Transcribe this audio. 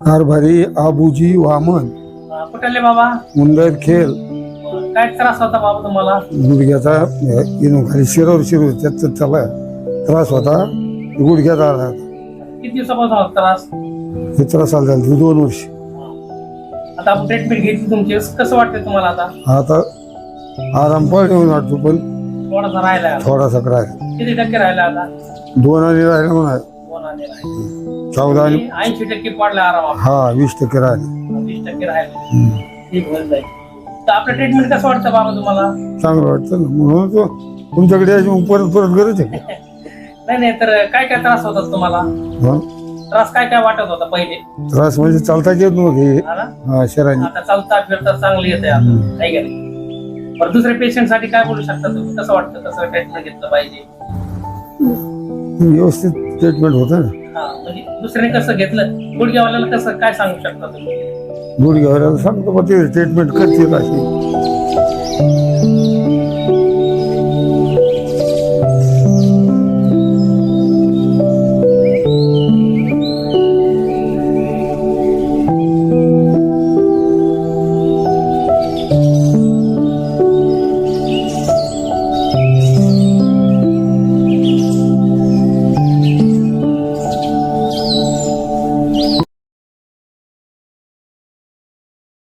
कारभारी आबुजी वामन. कुठले बाबा? अं, काय त्रास होता बाबा तुम्हाला? गुडघ्याचा खाली शिरवर शिरवर त्याचा त्याला त्रास होता. गुडघ्यात आला किती दिवसापासून होता त्रास? हे त्रास आला झाला दोन वर्ष. आता ट्रीटमेंट घेतली तुमची कसं वाटतंय तुम्हाला आता? आता आराम पडून वाटतो पण थोडासा राहिला. थोडासा त्रास किती टक्के राहिला आता? दोन आणि राहिला म्हणा. चौदा आणि ऐंशी टक्के पडला आरामात हा वीस टक्के राहिले. वीस टक्के राहिले. ठीक होऊन जाईल. तर आपलं ट्रीटमेंट कसं वाटतं बाबा तुम्हाला? चांगलं वाटतं ना. म्हणून तो तुमच्याकडे यायची मग परत परत गरज आहे. का? नाही नाही तर काय काय त्रास होतात तुम्हाला? हा? त्रास काय काय वाटत होता पहिले? त्रास म्हणजे चालता येत नव्हते. हा ना? हा आता चालता फिरता चांगली येते आता. नाही का नाही? बरं दुसऱ्या पेशंटसाठी काय बोलू शकता तुम्ही? कसं वाटतं? कसं ट्रीटमेंट घेतलं पाहिजे? व्यवस्थित ट्रीटमेंट होतं ना. हा म्हणजे दुसऱ्याने कसं घेतलं? गुडघ्यावाल्याला कसं काय सांगू शकता तुम्ही? सांगतो बा ते ट्रीटमेंट करतील अशी.